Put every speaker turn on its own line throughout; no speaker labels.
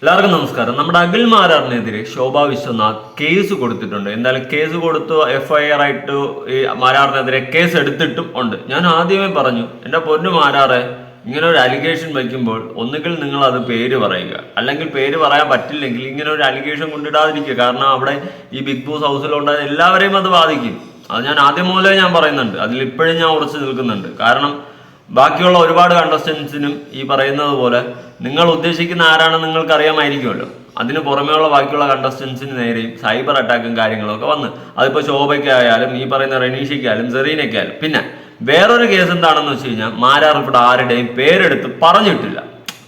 എല്ലാവർക്കും നമസ്കാരം. നമ്മുടെ അഖിൽ മാരാറിനെതിരെ ശോഭ വിശ്വനാഥ് കേസ് കൊടുത്തിട്ടുണ്ട്. എന്തായാലും കേസ് കൊടുത്തു എഫ്ഐആർ ആയിട്ട് ഈ മാരാറിനെതിരെ കേസ് എടുത്തിട്ടും ഉണ്ട്. ഞാൻ ആദ്യമേ പറഞ്ഞു എന്റെ പൊന്നു മാരാറെ ഇങ്ങനെ ഒരു അലിഗേഷൻ വയ്ക്കുമ്പോൾ ഒന്നുകിൽ നിങ്ങൾ അത് പേര് പറയുക. അല്ലെങ്കിൽ പേര് പറയാൻ പറ്റില്ലെങ്കിൽ ഇങ്ങനെ ഒരു അലിഗേഷൻ കൊണ്ടിടാതിരിക്കുക. കാരണം അവിടെ ഈ ബിഗ് ബോസ് ഹൗസിലുണ്ടായ എല്ലാവരെയും അത് ബാധിക്കും. അത് ഞാൻ ആദ്യം മുതലേ ഞാൻ പറയുന്നുണ്ട്. അതിൽ ഇപ്പോഴും ഞാൻ ഉറച്ചു നിൽക്കുന്നുണ്ട്. കാരണം ബാക്കിയുള്ള ഒരുപാട് കണ്ടസ്റ്റൻസിനും ഈ പറയുന്നത് പോലെ നിങ്ങൾ ഉദ്ദേശിക്കുന്ന ആരാണെന്ന് നിങ്ങൾക്ക് അറിയാമായിരിക്കുമല്ലോ. അതിന് പുറമേയുള്ള ബാക്കിയുള്ള കണ്ടസ്റ്റൻസിന് നേരെയും സൈബർ അറ്റാക്കും കാര്യങ്ങളും ഒക്കെ വന്ന്. അതിപ്പോൾ ശോഭയ്ക്കായാലും ഈ പറയുന്ന റനീഷയ്ക്കായാലും സെറീനയ്ക്കായാലും. പിന്നെ വേറൊരു കേസ് എന്താണെന്ന് വെച്ച് കഴിഞ്ഞാൽ മാരാർ ആരുടെയും പേരെടുത്ത് പറഞ്ഞിട്ടില്ല.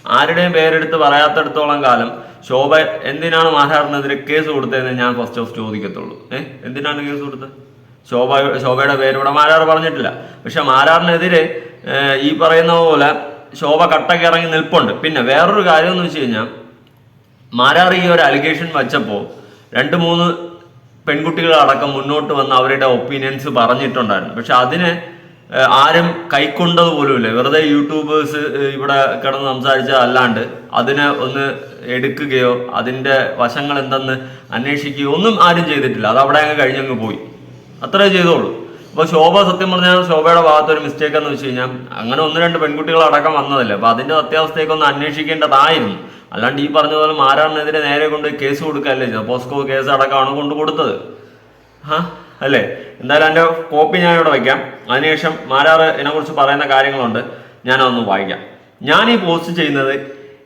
ആരുടെയും പേരെടുത്ത് പറയാത്തടത്തോളം കാലം ശോഭ എന്തിനാണ് മാരാറിനെതിരെ കേസ് കൊടുത്തതെന്ന് ഞാൻ ഫസ്റ്റ് ഓഫ് ചോദിക്കത്തുള്ളൂ. ഏഹ് എന്തിനാണ് കേസ് കൊടുത്തത്? ശോഭ ശോഭയുടെ പേരിവിടെ മാരാർ പറഞ്ഞിട്ടില്ല. പക്ഷെ മാരാറിനെതിരെ ഈ പറയുന്ന പോലെ ശോഭ കട്ടക്ക് ഇറങ്ങി നിൽപ്പുണ്ട്. പിന്നെ വേറൊരു കാര്യം എന്ന് വെച്ച് കഴിഞ്ഞാൽ മാരാർ ഈ ഒരു അലിഗേഷൻ വച്ചപ്പോൾ രണ്ട് മൂന്ന് പെൺകുട്ടികളടക്കം മുന്നോട്ട് വന്ന് അവരുടെ ഒപ്പീനിയൻസ് പറഞ്ഞിട്ടുണ്ടായിരുന്നു. പക്ഷെ അതിന് ആരും കൈക്കൊണ്ടത് പോലുമില്ല. വെറുതെ യൂട്യൂബേഴ്സ് ഇവിടെ കിടന്ന് സംസാരിച്ച അല്ലാണ്ട് അതിനെ ഒന്ന് എടുക്കുകയോ അതിന്റെ വശങ്ങൾ എന്തെന്ന് അന്വേഷിക്കുകയോ ഒന്നും ആരും ചെയ്തിട്ടില്ല. അത് അവിടെ അങ്ങ് കഴിഞ്ഞങ്ങ് പോയി. അത്രേ ചെയ്തോളൂ. അപ്പോൾ ശോഭ സത്യം പറഞ്ഞാൽ ശോഭയുടെ ഭാഗത്ത് ഒരു മിസ്റ്റേക്ക് എന്ന് വെച്ച് കഴിഞ്ഞാൽ അങ്ങനെ ഒന്ന് രണ്ട് പെൺകുട്ടികൾ അടക്കം വന്നതല്ലേ. അപ്പോൾ അതിന്റെ സത്യാവസ്ഥയൊക്കെ ഒന്ന് അന്വേഷിക്കേണ്ടതായിരുന്നു. അല്ലാണ്ട് ഈ പറഞ്ഞ പോലെ മാരാറിനെതിരെ നേരെ കൊണ്ട് കേസ് കൊടുക്കല്ലേ പോസ്കോ കേസ് അടക്കമാണ് കൊണ്ടുകൊടുത്തത് കൊടുത്തത്. അല്ലേ? എന്തായാലും എന്റെ കോപ്പി ഞാൻ ഇവിടെ വയ്ക്കാം അതിനുശേഷം മാരാറ് ഇതിനെക്കുറിച്ച് പറയുന്ന കാര്യങ്ങളുണ്ട്. ഞാനതൊന്ന് വായിക്കാം. ഞാൻ ഈ പോസ്റ്റ് ചെയ്യുന്നത്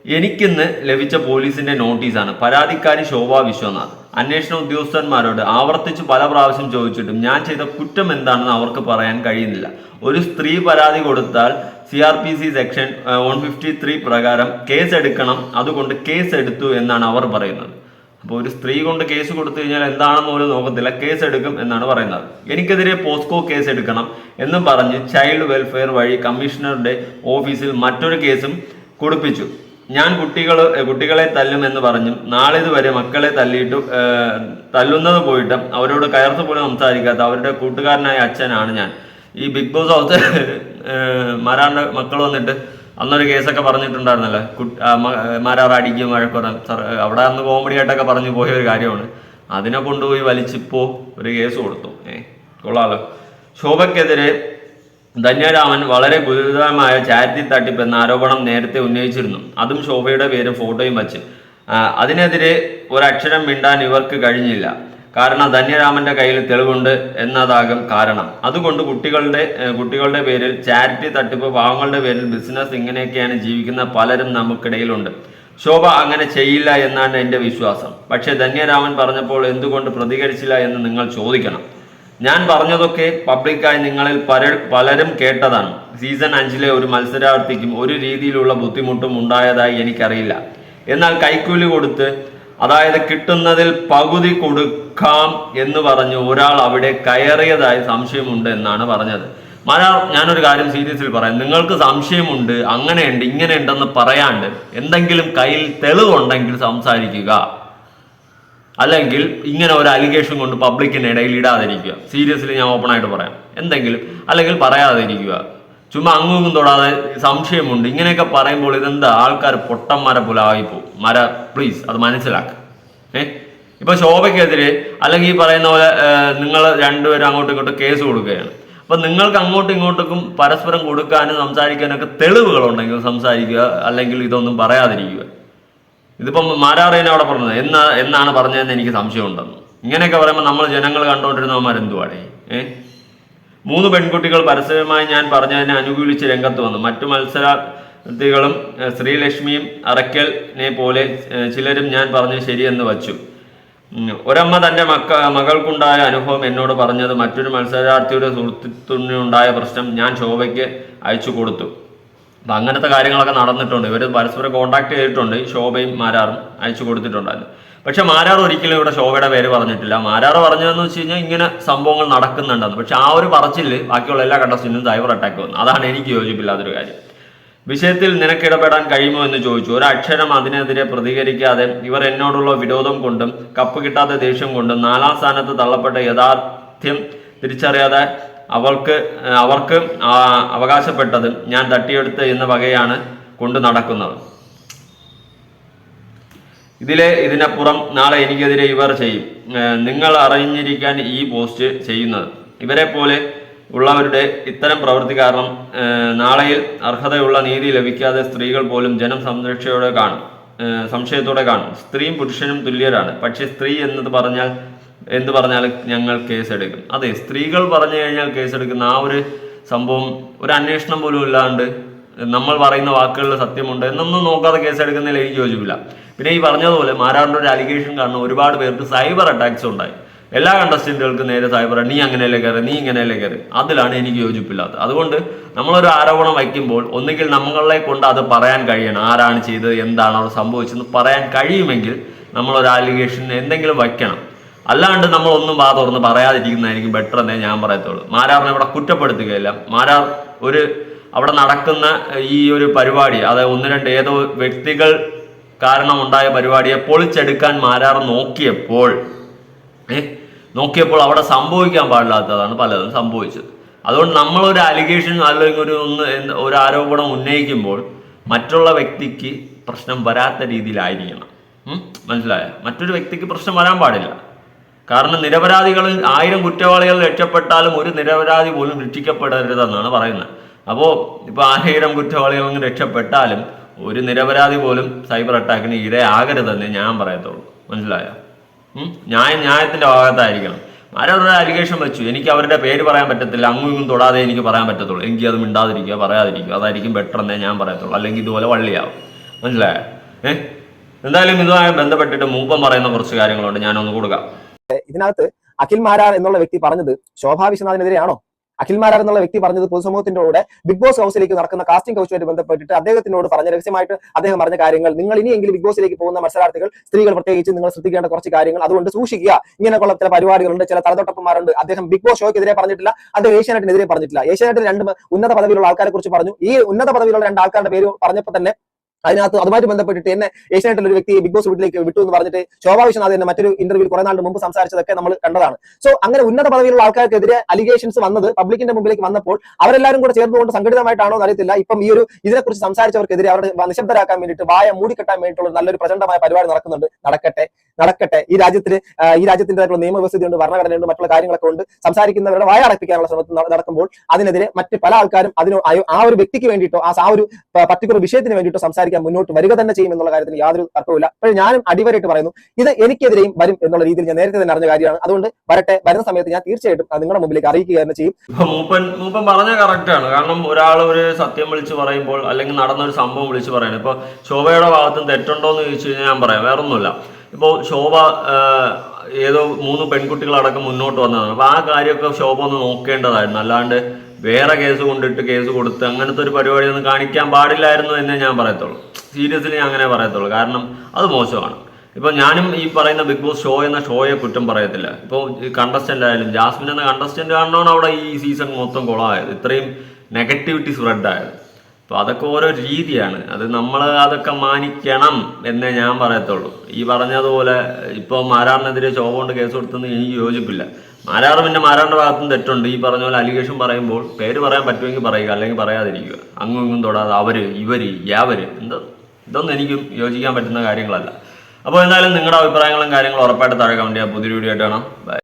എനിക്കിന്ന് ലഭിച്ച പോലീസിന്റെ നോട്ടീസാണ്. പരാതിക്കാരി ശോഭ വിശ്വനാഥ്. അന്വേഷണ ഉദ്യോഗസ്ഥന്മാരോട് ആവർത്തിച്ച് പല പ്രാവശ്യം ചോദിച്ചിട്ടും ഞാൻ ചെയ്ത കുറ്റം എന്താണെന്ന് അവർക്ക് പറയാൻ കഴിയുന്നില്ല. ഒരു സ്ത്രീ പരാതി കൊടുത്താൽ C R P C section one fifty three പ്രകാരം കേസ് എടുക്കണം അതുകൊണ്ട് കേസ് എടുത്തു എന്നാണ് അവർ പറയുന്നത്. അപ്പോൾ ഒരു സ്ത്രീ കൊണ്ട് കേസ് കൊടുത്തു കഴിഞ്ഞാൽ എന്താണെന്ന് പോലും നോക്കത്തില്ല കേസ് എടുക്കും എന്നാണ് പറയുന്നത്. എനിക്കെതിരെ പോസ്കോ കേസ് എടുക്കണം എന്നും പറഞ്ഞ് ചൈൽഡ് വെൽഫെയർ വഴി കമ്മീഷണറുടെ ഓഫീസിൽ മറ്റൊരു കേസും കൊടുപ്പിച്ചു. ഞാൻ കുട്ടികൾ കുട്ടികളെ തല്ലുമെന്ന് പറഞ്ഞു. നാളെ നാളിതുവരെ മക്കളെ തല്ലിയിട്ട് തല്ലുന്നത് പോയിട്ട് അവരോട് കയർത്ത് പോലും സംസാരിക്കാത്ത അവരുടെ കൂട്ടുകാരനായ അച്ഛനാണ് ഞാൻ. ഈ ബിഗ് ബോസ് ഹൗസ് മാരാണ്ട് മക്കൾ വന്നിട്ട് അന്നൊരു കേസൊക്കെ പറഞ്ഞിട്ടുണ്ടായിരുന്നല്ലോ. കുട്ടി ആ, മ- മാരാർ അടിക്കും വഴക്കുറ അവിടെ അന്ന് കോമഡി ആയിട്ടൊക്കെ പറഞ്ഞു പോയ ഒരു കാര്യമാണ്. അതിനെ കൊണ്ടുപോയി വലിച്ചിപ്പോ ഒരു കേസ് കൊടുത്തു. ഏ കൊള്ളാലോ. ശോഭയ്ക്കെതിരെ ധന്യരാമൻ വളരെ ഗുരുതരമായ ചാരിറ്റി തട്ടിപ്പ് എന്ന ആരോപണം നേരത്തെ ഉന്നയിച്ചിരുന്നു. അതും ശോഭയുടെ പേരും ഫോട്ടോയും വച്ച്. അതിനെതിരെ ഒരക്ഷരം മിണ്ടാൻ ഇവർക്ക് കഴിഞ്ഞില്ല. കാരണം ധന്യരാമന്റെ കയ്യിൽ തെളിവുണ്ട് എന്നതാകും കാരണം. അതുകൊണ്ട് കുട്ടികളുടെ കുട്ടികളുടെ പേരിൽ ചാരിറ്റി തട്ടിപ്പ് പാവങ്ങളുടെ പേരിൽ ബിസിനസ് ഇങ്ങനെയൊക്കെയാണ് ജീവിക്കുന്ന പലരും നമുക്കിടയിലുണ്ട്. ശോഭ അങ്ങനെ ചെയ്യില്ല എന്നാണ് എന്റെ വിശ്വാസം. പക്ഷേ ധന്യരാമൻ പറഞ്ഞപ്പോൾ എന്തുകൊണ്ട് പ്രതികരിച്ചില്ല എന്ന് നിങ്ങൾ ചോദിക്കണം. ഞാൻ പറഞ്ഞതൊക്കെ പബ്ലിക്കായി നിങ്ങളിൽ പല പലരും കേട്ടതാണ്. സീസൺ അഞ്ചിലെ ഒരു മത്സരാർത്ഥിക്കും ഒരു രീതിയിലുള്ള ബുദ്ധിമുട്ടും ഉണ്ടായതായി എനിക്കറിയില്ല. എന്നാൽ കൈക്കൂലി കൊടുത്ത് അതായത് കിട്ടുന്നതിൽ പകുതി കൊടുക്കാം എന്ന് പറഞ്ഞ് ഒരാൾ അവിടെ കയറിയതായി സംശയമുണ്ട് എന്നാണ് പറഞ്ഞത്. മല ഞാനൊരു കാര്യം സീരിയസിൽ പറയാം. നിങ്ങൾക്ക് സംശയമുണ്ട് അങ്ങനെയുണ്ട് ഇങ്ങനെയുണ്ടെന്ന് പറയാണ്ട് എന്തെങ്കിലും കയ്യിൽ തെളിവുണ്ടെങ്കിൽ സംസാരിക്കുക. അല്ലെങ്കിൽ ഇങ്ങനെ ഒരു അലിഗേഷൻ കൊണ്ട് പബ്ലിക്കിന് ഇടയിൽ ഇടാതിരിക്കുക. സീരിയസ്ലി ഞാൻ ഓപ്പൺ ആയിട്ട് പറയാം. എന്തെങ്കിലും അല്ലെങ്കിൽ പറയാതിരിക്കുക. ചുമ്മാ അങ്ങും തൊടാതെ സംശയമുണ്ട്. ഇങ്ങനെയൊക്കെ പറയുമ്പോൾ ഇതെന്താ? ആൾക്കാർ പൊട്ടന്മാരെ പോലെ ആയിപ്പോവും. മര പ്ലീസ് അത് മനസ്സിലാക്കുക ഏ? ഇപ്പൊ ശോഭയ്ക്കെതിരെ അല്ലെങ്കിൽ ഈ പറയുന്ന പോലെ നിങ്ങൾ രണ്ടുപേരും അങ്ങോട്ടും ഇങ്ങോട്ടും കേസ് കൊടുക്കുകയാണ്. അപ്പൊ നിങ്ങൾക്ക് അങ്ങോട്ടും ഇങ്ങോട്ടും പരസ്പരം കൊടുക്കാനും സംസാരിക്കാനൊക്കെ തെളിവുകളുണ്ടെങ്കിൽ സംസാരിക്കുക അല്ലെങ്കിൽ ഇതൊന്നും പറയാതിരിക്കുക. ഇതിപ്പം മാരാറേനെ അവിടെ പറഞ്ഞത്. എന്നാ എന്നാണ് പറഞ്ഞതെന്ന് എനിക്ക് സംശയമുണ്ടെന്ന് ഇങ്ങനെയൊക്കെ പറയുമ്പോൾ നമ്മൾ ജനങ്ങൾ കണ്ടുകൊണ്ടിരുന്നവന്മാർ എന്തുവാടേ? ഏ? മൂന്ന് പെൺകുട്ടികൾ പരസ്യമായി ഞാൻ പറഞ്ഞതിനെ അനുകൂലിച്ച് രംഗത്ത് വന്നു. മറ്റു മത്സരാർത്ഥികളും ശ്രീലക്ഷ്മിയും അറക്കലിനെ പോലെ ചിലരും ഞാൻ പറഞ്ഞത് ശരിയെന്ന് വച്ചു. ഒരമ്മ തന്റെ മക്ക മകൾക്കുണ്ടായ അനുഭവം എന്നോട് പറഞ്ഞത് മറ്റൊരു മത്സരാർത്ഥിയുടെ സുഹൃത്തുണ്ടായ പ്രശ്നം ഞാൻ ശോഭയ്ക്ക് അയച്ചു കൊടുത്തു. അപ്പം അങ്ങനത്തെ കാര്യങ്ങളൊക്കെ നടന്നിട്ടുണ്ട്. ഇവർ പരസ്പരം കോണ്ടാക്ട് ചെയ്തിട്ടുണ്ട്. ശോഭയും മാരാറും അയച്ചു കൊടുത്തിട്ടുണ്ടായിരുന്നു. പക്ഷെ മാരാർ ഒരിക്കലും ഇവിടെ ശോഭയുടെ പേര് പറഞ്ഞിട്ടില്ല. മാരാർ പറഞ്ഞതെന്ന് വെച്ച് കഴിഞ്ഞാൽ ഇങ്ങനെ സംഭവങ്ങൾ നടക്കുന്നുണ്ടെന്ന്. പക്ഷെ ആ ഒരു പറച്ചിൽ ബാക്കിയുള്ള എല്ലാ കണ്ടസ്റ്റിനും സൈബർ അറ്റാക്ക് വന്നു. അതാണ് എനിക്ക് യോജിപ്പില്ലാത്തൊരു കാര്യം. വിഷയത്തിൽ നിനക്കിടപെടാൻ കഴിയുമോ എന്ന് ചോദിച്ചു. ഒരക്ഷരം അതിനെതിരെ പ്രതികരിക്കാതെ ഇവർ എന്നോടുള്ള വിരോധം കൊണ്ടും കപ്പ് കിട്ടാത്ത ദേഷ്യം കൊണ്ടും നാലാം സ്ഥാനത്ത് തള്ളപ്പെട്ട യഥാർത്ഥ്യം തിരിച്ചറിയാതെ അവൾക്ക് അവർക്ക് അവകാശപ്പെട്ടതിൽ അവകാശപ്പെട്ടത് ഞാൻ തട്ടിയെടുത്ത് എന്ന വകയാണ് കൊണ്ടു നടക്കുന്നത്. ഇതിലെ ഇതിനപ്പുറം നാളെ എനിക്കെതിരെ ഇവർ ചെയ്യും. നിങ്ങൾ അറിഞ്ഞിരിക്കാൻ ഈ പോസ്റ്റ് ചെയ്യുന്നത്. ഇവരെ പോലെ ഉള്ളവരുടെ ഇത്തരം പ്രവൃത്തി കാരണം നാളെയിൽ അർഹതയുള്ള നീതി ലഭിക്കാതെ സ്ത്രീകൾ പോലും ജനം സംരക്ഷയോടെ കാണും. സംശയത്തോടെ കാണും. സ്ത്രീയും പുരുഷനും തുല്യരാണ്. പക്ഷേ സ്ത്രീ എന്നത് പറഞ്ഞാൽ എന്ത് പറഞ്ഞാൽ ഞങ്ങൾ കേസെടുക്കും. അതെ സ്ത്രീകൾ പറഞ്ഞു കഴിഞ്ഞാൽ കേസെടുക്കുന്ന ആ ഒരു സംഭവം ഒരു അന്വേഷണം പോലും ഇല്ലാണ്ട് നമ്മൾ പറയുന്ന വാക്കുകളിൽ സത്യമുണ്ട് എന്നൊന്നും നോക്കാതെ കേസെടുക്കുന്നതിൽ എനിക്ക് യോജിപ്പില്ല. പിന്നെ ഈ പറഞ്ഞതുപോലെ മാരാറിന്റെ ഒരു അലിഗേഷൻ കാരണം ഒരുപാട് പേർക്ക് സൈബർ അറ്റാക്സ് ഉണ്ടായി. എല്ലാ കണ്ടസ്റ്റന്റുകൾക്കും നേരെ സൈബർ നീ അങ്ങനെയല്ലേ കയറി? നീ ഇങ്ങനെയല്ലേ കയറി? അതിലാണ് എനിക്ക് യോജിപ്പില്ലാത്തത്. അതുകൊണ്ട് നമ്മളൊരു ആരോപണം വയ്ക്കുമ്പോൾ ഒന്നുകിൽ നമ്മളെ കൊണ്ട് അത് പറയാൻ കഴിയണം. ആരാണ് ചെയ്തത്? എന്താണ് അവിടെ സംഭവിച്ചതെന്ന് പറയാൻ കഴിയുമെങ്കിൽ നമ്മളൊരു അലിഗേഷൻ എന്തെങ്കിലും വയ്ക്കണം. അല്ലാണ്ട് നമ്മൾ ഒന്നും വാ തുറന്ന് പറയാതിരിക്കുന്നതായിരിക്കും ബെറ്റർ എന്നേ ഞാൻ പറയത്തുള്ളൂ. മാരാറിനെ ഇവിടെ കുറ്റപ്പെടുത്തുകയില്ല. മാരാർ ഒരു അവിടെ നടക്കുന്ന ഈ ഒരു പരിപാടി അതായത് ഒന്ന് രണ്ട് ഏതോ വ്യക്തികൾ കാരണം ഉണ്ടായ പരിപാടിയെ പൊളിച്ചെടുക്കാൻ മാരാർ നോക്കിയപ്പോൾ നോക്കിയപ്പോൾ അവിടെ സംഭവിക്കാൻ പാടില്ലാത്തതാണ് പലതും സംഭവിച്ചത്. അതുകൊണ്ട് നമ്മളൊരു അലിഗേഷൻ അല്ലെങ്കിൽ ഒരു ഒന്ന് ഒരു ആരോപണം ഉന്നയിക്കുമ്പോൾ മറ്റുള്ള വ്യക്തിക്ക് പ്രശ്നം വരാത്ത രീതിയിലായിരിക്കണം. മനസ്സിലായോ? മറ്റൊരു വ്യക്തിക്ക് പ്രശ്നം വരാൻ പാടില്ല. കാരണം നിരപരാധികളിൽ ആയിരം കുറ്റവാളികൾ രക്ഷപ്പെട്ടാലും ഒരു നിരപരാധി പോലും രക്ഷിക്കപ്പെടരുതെന്നാണ് പറയുന്നത്. അപ്പോൾ ഇപ്പോൾ ആയിരം കുറ്റവാളികൾ രക്ഷപ്പെട്ടാലും ഒരു നിരപരാധി പോലും സൈബർ അറ്റാക്കിന് ഇരയാകരുതെന്ന് ഞാൻ പറയത്തുള്ളൂ. മനസ്സിലായോ? ന്യായം ന്യായത്തിന്റെ ഭാഗത്തായിരിക്കണം. ആരോടൊരു അലിഗേഷൻ വെച്ചു. എനിക്ക് അവരുടെ പേര് പറയാൻ പറ്റത്തില്ല. അങ്ങും ഇങ്ങും തൊടാതെ എനിക്ക് പറയാൻ പറ്റത്തുള്ളൂ. എനിക്ക് അത് മിണ്ടാതിരിക്കുക പറയാതിരിക്കുക. അതായിരിക്കും ബെറ്റർ എന്നേ ഞാൻ പറയത്തുള്ളൂ. അല്ലെങ്കിൽ ഇതുപോലെ വള്ളിയാവും. മനസ്സിലായോ? ഏഹ് എന്തായാലും ഇതുമായി ബന്ധപ്പെട്ടിട്ട് മൂപ്പം പറയുന്ന കുറച്ച് കാര്യങ്ങളുണ്ട്. ഞാനൊന്ന് കൊടുക്കാം.
ഇതിനകത്ത് അഖിൽ മാരാർ എന്നുള്ള വ്യക്തി പറഞ്ഞത് ശോഭാ വിശ്വനാഥിനെതിരെയാണോ? അഖിൽ മാരാർ എന്നുള്ള വ്യക്തി പറഞ്ഞത് പൊതുസമൂഹത്തിന്റെ കൂടെ ബിഗ് ബോസ് ഹൗസിലേക്ക് നടക്കുന്ന കാസ്റ്റിംഗ് ഹൗസുമായിട്ട് ബന്ധപ്പെട്ടിട്ട് അദ്ദേഹത്തിനോട് പറഞ്ഞ രഹസ്യമായിട്ട് അദ്ദേഹം പറഞ്ഞ കാര്യങ്ങൾ. നിങ്ങൾ ഇനിയെങ്കിലും ബിഗ് ബോസിലേക്ക് പോകുന്ന മത്സരാർത്ഥികൾ സ്ത്രീകൾ പ്രത്യേകിച്ച് നിങ്ങൾ ശ്രദ്ധിക്കേണ്ട കുറച്ച് കാര്യങ്ങൾ അതുകൊണ്ട് സൂക്ഷിക്കുക. ഇങ്ങനെയുള്ള ചില പരിപാടികളുണ്ട് ചില തലതൊട്ടപ്പന്മാരുണ്ട്. അദ്ദേഹം ബിഗ് ബോസ് ഷോയ്ക്കെതിരെ പറഞ്ഞിട്ടില്ല അദ്ദേഹം ഏഷ്യാനെറ്റിനെതിരെ പറഞ്ഞിട്ടില്ല. ഏഷ്യാനെറ്റിൽ രണ്ട് ഉന്നത പദവിയിലുള്ള ആൾക്കാരെ കുറിച്ച് പറഞ്ഞു. ഈ ഉന്നത പദവിയിലുള്ള രണ്ട് ആൾക്കാരുടെ പേര് പറഞ്ഞപ്പോൾ തന്നെ അതിനകത്ത് അതുമായിട്ട് ബന്ധപ്പെട്ടിട്ട് എന്നെ ഏഷ്യനായിട്ടുള്ള ഒരു വ്യക്തി ബിഗ് ബോസ് വീട്ടിലേക്ക് വിട്ടു എന്ന് പറഞ്ഞിട്ട് ശോഭാ വിശ്വനാഥ് എന്നെ മറ്റൊരു ഇന്റർവ്യൂ കുറെ നാളിന് മുമ്പ് സംസാരിച്ചതൊക്കെ നമ്മൾ കണ്ടതാണ്. സോ അങ്ങനെ ഉന്നത പദവിയിലുള്ള ആൾക്കാർക്കെതിരെ അലിഗേഷൻസ് വന്നത് പബ്ലിക്കിന്റെ മുമ്പിലേക്ക് വന്നപ്പോൾ അവരെല്ലാവരും കൂടെ ചേർന്നുകൊണ്ട് സംഘടിതമായിട്ടാണോ അറിയത്തില്ല. ഇപ്പം ഈ ഒരു ഇതിനെക്കുറിച്ച് സംസാരിച്ചവർക്കെതിരെ അവരുടെ നിശബ്ദരാക്കാൻ വേണ്ടിയിട്ട് വായ മൂടിക്കെട്ടാൻ വേണ്ടിയിട്ടുള്ള നല്ലൊരു പ്രചണ്ഡമായ പരിപാടി നടക്കുന്നുണ്ട്. നടക്കട്ടെ നടക്കട്ടെ. ഈ രാജ്യത്തിന് ഈ രാജ്യത്തിന്റെതായിട്ടുള്ള നിയമവ്യവസ്ഥയുണ്ട് ഭരണഘടനയുണ്ട് മറ്റുള്ള കാര്യങ്ങളൊക്കെ ഉണ്ട്. സംസാരിക്കുന്നവരുടെ വായ അടപ്പിക്കാനുള്ള ശ്രമത്തിൽ നടക്കുമ്പോൾ അതിനെതിരെ മറ്റ് പല ആൾക്കാരും അതിന് ആ- ഒരു വ്യക്തിക്ക് വേണ്ടിയിട്ടോ ആ ഒരു പർട്ടിക്കുലർ വിഷയത്തിന് വേണ്ടിയിട്ടോ സംസാരിക്കാൻ മുന്നോട്ട് വരിക തന്നെ ചെയ്യും എന്നുള്ള കാര്യത്തിൽ യാതൊരു തർക്കവുമില്ല. പക്ഷേ ഞാനും അടിവരായിട്ട് പറയുന്നു ഇത് എനിക്കെതിരെയും വരും എന്നുള്ള രീതിയിൽ ഞാൻ നേരത്തെ തന്നെ അറിഞ്ഞ കാര്യമാണ്. അതുകൊണ്ട് വരട്ടെ വരുന്ന സമയത്ത് ഞാൻ തീർച്ചയായിട്ടും അത് നിങ്ങളുടെ മുമ്പിലേക്ക് അറിയിക്കുക തന്നെ ചെയ്യും.
മൂപ്പൻ മൂപ്പൻ പറഞ്ഞ കറക്റ്റാണ് കാരണം ഒരാൾ ഒരു സത്യം വിളിച്ച് പറയുമ്പോൾ അല്ലെങ്കിൽ നടന്ന ഒരു സംഭവം വിളിച്ച് പറയണം ഇപ്പൊ ശോഭയുടെ ഭാഗത്തും തെറ്റുണ്ടോ എന്ന് ചോദിച്ചു കഴിഞ്ഞാൽ ഞാൻ പറയാം. വേറെ ഒന്നുമില്ല ഇപ്പോൾ ശോഭ ഏതോ മൂന്ന് പെൺകുട്ടികളടക്കം മുന്നോട്ട് വന്നതാണ്. അപ്പൊ ആ കാര്യമൊക്കെ ശോഭ ഒന്ന് നോക്കേണ്ടതായിരുന്നു. അല്ലാണ്ട് വേറെ കേസ് കൊണ്ടിട്ട് കേസ് കൊടുത്ത് അങ്ങനത്തെ ഒരു പരിപാടി ഒന്നും കാണിക്കാൻ പാടില്ലായിരുന്നു എന്നേ ഞാൻ പറയത്തുള്ളൂ. സീരിയസ്ലി ഞാൻ അങ്ങനെ പറയത്തുള്ളൂ. കാരണം അത് മോശമാണ്. ഇപ്പൊ ഞാനും ഈ പറയുന്ന ബിഗ് ബോസ് ഷോ എന്ന ഷോയെ കുറ്റം പറയത്തില്ല. ഇപ്പോൾ കണ്ടസ്റ്റന്റ് ആയാലും ജാസ്മിൻ എന്ന കണ്ടസ്റ്റന്റ് കാരണമാണ് അവിടെ ഈ സീസൺ മൊത്തം കുളമായത് ഇത്രയും നെഗറ്റിവിറ്റി സ്പ്രെഡ് ആയത്. അപ്പോൾ അതൊക്കെ ഓരോ രീതിയാണ്. അത് നമ്മൾ അതൊക്കെ മാനിക്കണം എന്നേ ഞാൻ പറയത്തുള്ളൂ. ഈ പറഞ്ഞതുപോലെ ഇപ്പോൾ മാരാറിനെതിരെ ചോവ കൊണ്ട് കേസ് കൊടുത്തെന്ന് എനിക്ക് യോജിപ്പില്ല. മാരാറ് പിന്നെ മാരാറിന്റെ ഭാഗത്തും തെറ്റുണ്ട്. ഈ പറഞ്ഞ പോലെ അലിഗേഷൻ പറയുമ്പോൾ പേര് പറയാൻ പറ്റുമെങ്കിൽ പറയുക അല്ലെങ്കിൽ പറയാതിരിക്കുക. അങ്ങും ഇങ്ങും തൊടാതെ അവർ ഇവർ യാവര് എന്താ ഇതൊന്നും എനിക്കും യോജിക്കാൻ പറ്റുന്ന കാര്യങ്ങളല്ല. അപ്പോൾ എന്തായാലും നിങ്ങളുടെ അഭിപ്രായങ്ങളും കാര്യങ്ങളും ഉറപ്പായിട്ട് താഴെ കമന്റ് ചെയ്യാം. പുതിയ വീഡിയോ ആയിട്ട് കാണാം. ബൈ